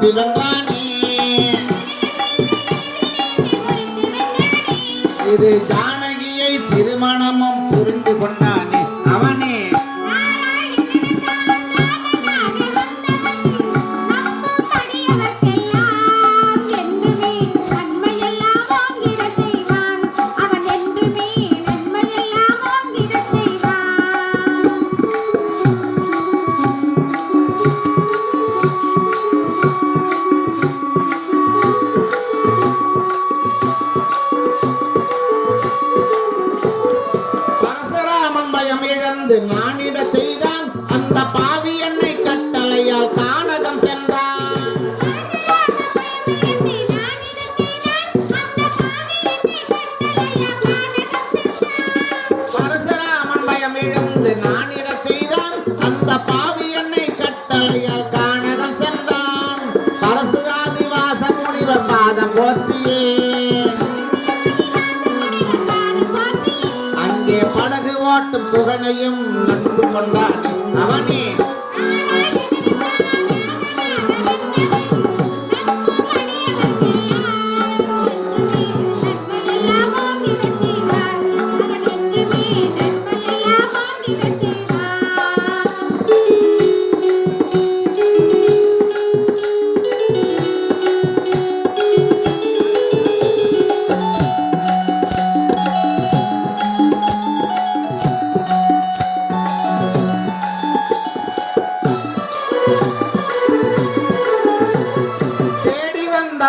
तिरंगानी तेरे जान போத்தியே அங்கே படகு ஓட்டும் புகனையும் நட்பு கொண்டான் அவனே Thank you.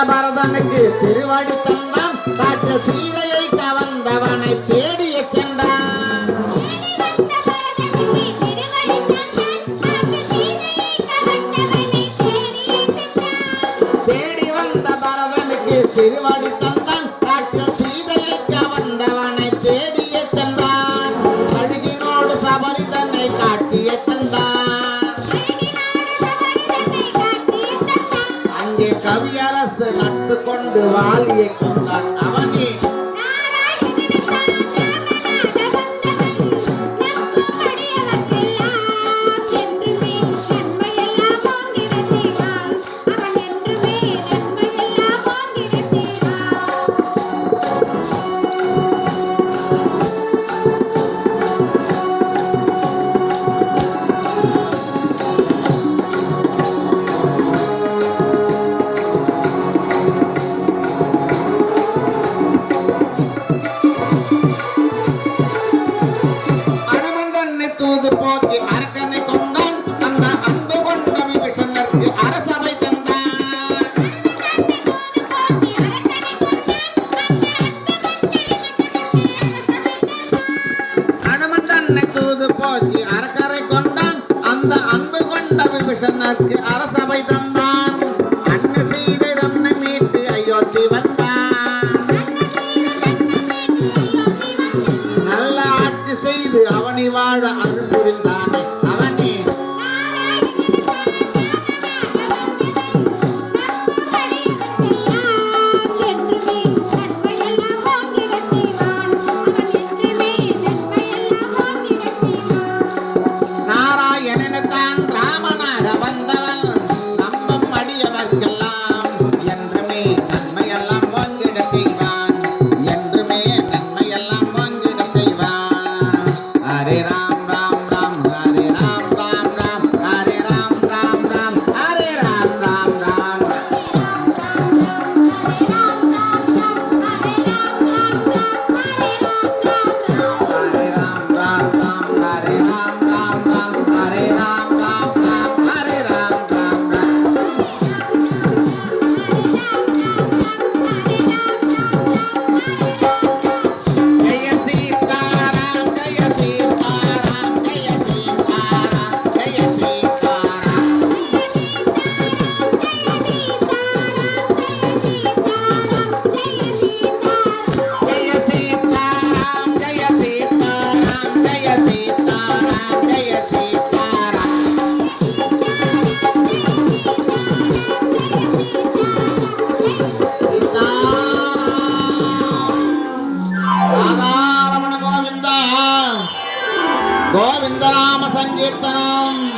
பாரதனுக்கு திருவாடி தந்தான் ராஜ சீதை கொண்டு வாலியை கொண்டான். செய்து அவனை வாழ அருள் புரிந்தான் Hare Rama గోవిందనామ సంకీర్తనం